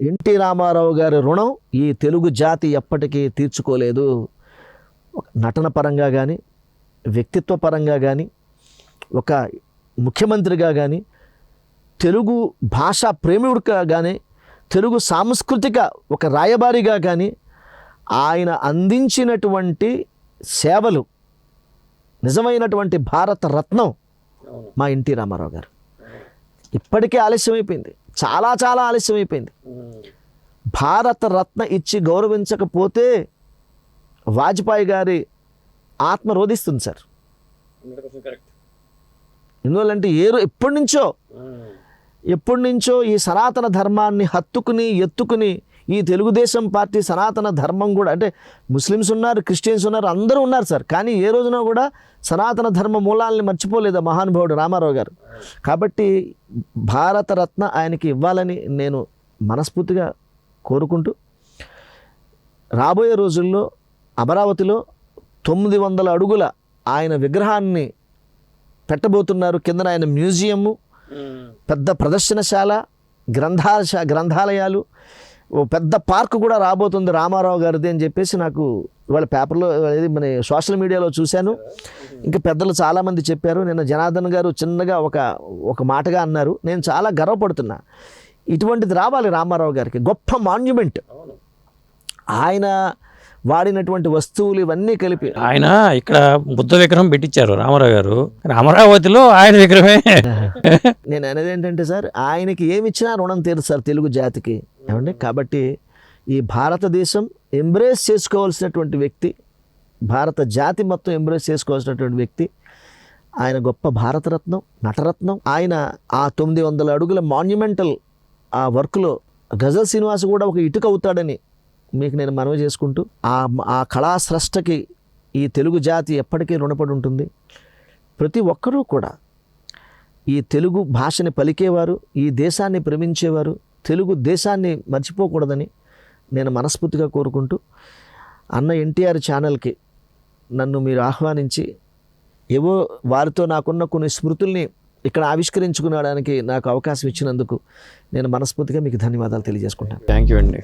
NT Ramarao గారి రుణం ఈ తెలుగు జాతి ఎప్పటికీ తీర్చుకోలేదు. నటన పరంగా కానీ వ్యక్తిత్వ పరంగా కానీ ఒక ముఖ్యమంత్రిగా కానీ తెలుగు భాషా ప్రేమికుడిగా కానీ తెలుగు సాంస్కృతిక ఒక రాయబారిగా కానీ ఆయన అందించినటువంటి సేవలు నిజమైనటువంటి భారత రత్నం మా ఎన్టీ రామారావు గారు. ఇప్పటికే ఆలస్యం అయిపోయింది చాలా చాలా ఆలస్యం అయిపోయింది భారత రత్న ఇచ్చి గౌరవించకపోతే వాజ్పేయి గారి ఆత్మ రోధిస్తుంది సార్. ఎందువల్లంటే ఏ రో- ఎప్పటి నుంచో ఎప్పటి నుంచో ఈ సనాతన ధర్మాన్ని హత్తుకుని ఎత్తుకుని ఈ తెలుగుదేశం పార్టీ సనాతన ధర్మం కూడా అంటే ముస్లిమ్స్ ఉన్నారు క్రిస్టియన్స్ ఉన్నారు అందరూ ఉన్నారు సార్. కానీ ఏ రోజున కూడా సనాతన ధర్మ మూలాల్ని మర్చిపోలేదు మహానుభావుడు రామారావు గారు? కాబట్టి భారతరత్న ఆయనకి ఇవ్వాలని నేను మనస్ఫూర్తిగా కోరుకుంటూ రాబోయే రోజుల్లో అమరావతిలో తొమ్మిది వందల అడుగుల ఆయన విగ్రహాన్ని పెట్టబోతున్నారు. కిందన ఆయన మ్యూజియము పెద్ద ప్రదర్శనశాల గ్రంథాల గ్రంథాలయాలు పెద్ద పార్క్ కూడా రాబోతుంది రామారావు గారిది అని చెప్పేసి నాకు ఇవాళ పేపర్లో ఇది మన సోషల్ మీడియాలో చూశాను. ఇంకా పెద్దలు చాలామంది చెప్పారు. నిన్న జనార్దన్ గారు చిన్నగా ఒక ఒక మాటగా అన్నారు. నేను చాలా గర్వపడుతున్నా. ఇటువంటిది రావాలి రామారావు గారికి. గొప్ప మాన్యుమెంట్. ఆయన వాడినటువంటి వస్తువులు ఇవన్నీ కలిపి ఆయన ఇక్కడ బుద్ధ విగ్రహం పెట్టించారు రామారావు గారు. అమరావతిలో ఆయన విగ్రహమే. నేను అనేది ఏంటంటే సార్ ఆయనకి ఏమి ఇచ్చినా రుణం తీరు సార్ తెలుగు జాతికి. ఏమండి? కాబట్టి ఈ భారతదేశం ఎంబ్రేస్ చేసుకోవాల్సినటువంటి వ్యక్తి భారత జాతి మొత్తం ఎంబ్రేస్ చేసుకోవాల్సినటువంటి వ్యక్తి ఆయన గొప్ప భారతరత్నం నటరత్నం. ఆయన ఆ తొమ్మిది వందల అడుగుల మాన్యుమెంటల్ ఆ వర్క్లో గజల్ శ్రీనివాస్ కూడా ఒక ఇటుక అవుతాడని మీకు నేను మనవి చేసుకుంటూ ఆ ఆ కళా స్రష్టకి ఈ తెలుగు జాతి ఎప్పటికీ రుణపడి ఉంటుంది. ప్రతి ఒక్కరూ కూడా ఈ తెలుగు భాషని పలికేవారు ఈ దేశాన్ని ప్రేమించేవారు తెలుగు దేశాన్ని మర్చిపోకూడదని నేను మనస్ఫూర్తిగా కోరుకుంటూ అన్న ఎన్టీఆర్ ఛానల్కి నన్ను మీరు ఆహ్వానించి ఏవో వారితో నాకున్న కొన్ని స్మృతుల్ని ఇక్కడ ఆవిష్కరించుకునడానికి నాకు అవకాశం ఇచ్చినందుకు నేను మనస్ఫూర్తిగా మీకు ధన్యవాదాలు తెలియజేసుకుంటాను. థ్యాంక్ యూ అండి